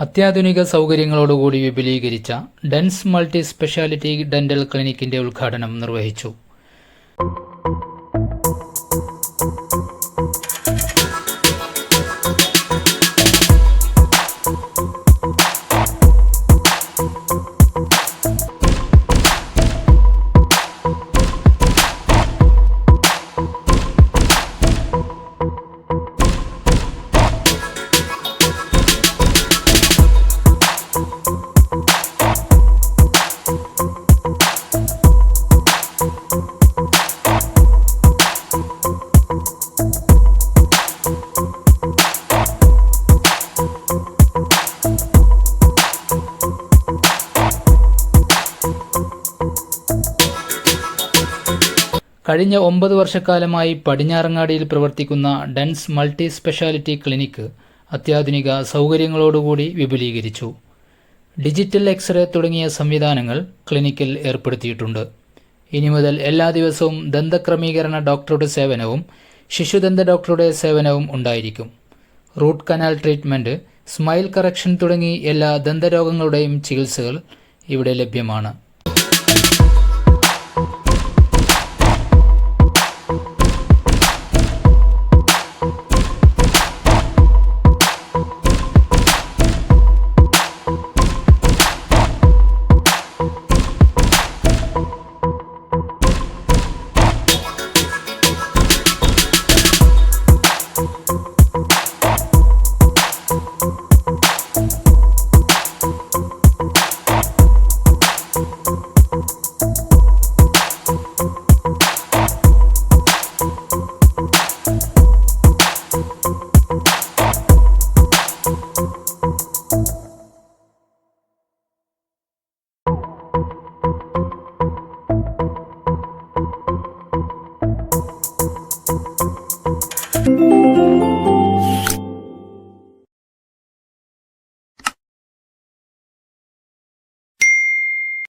അത്യാധുനിക സൗകര്യങ്ങളോടുകൂടി വിപുലീകരിച്ച ഡെൻസ് മൾട്ടി സ്പെഷ്യാലിറ്റി ഡെന്റൽ ക്ലിനിക്കിന്റെ ഉദ്ഘാടനം നിർവഹിച്ചു കഴിഞ്ഞ ഒമ്പത് വർഷക്കാലമായി പടിഞ്ഞാറങ്ങാടിയിൽ പ്രവർത്തിക്കുന്ന ഡെൻസ് മൾട്ടി സ്പെഷ്യാലിറ്റി ക്ലിനിക്ക് അത്യാധുനിക സൗകര്യങ്ങളോടുകൂടി വിപുലീകരിച്ചു. ഡിജിറ്റൽ എക്സ്റേ തുടങ്ങിയ സംവിധാനങ്ങൾ ക്ലിനിക്കിൽ ഏർപ്പെടുത്തിയിട്ടുണ്ട്. ഇനി മുതൽ എല്ലാ ദിവസവും ദന്തക്രമീകരണ ഡോക്ടറുടെ സേവനവും ശിശുദന്ത ഡോക്ടറുടെ സേവനവും ഉണ്ടായിരിക്കും. Root canal treatment smile correction തുടങ്ങി എല്ലാ ദന്തരോഗങ്ങളുടെയും ചികിത്സകൾ ഇവിടെ ലഭ്യമാണ്.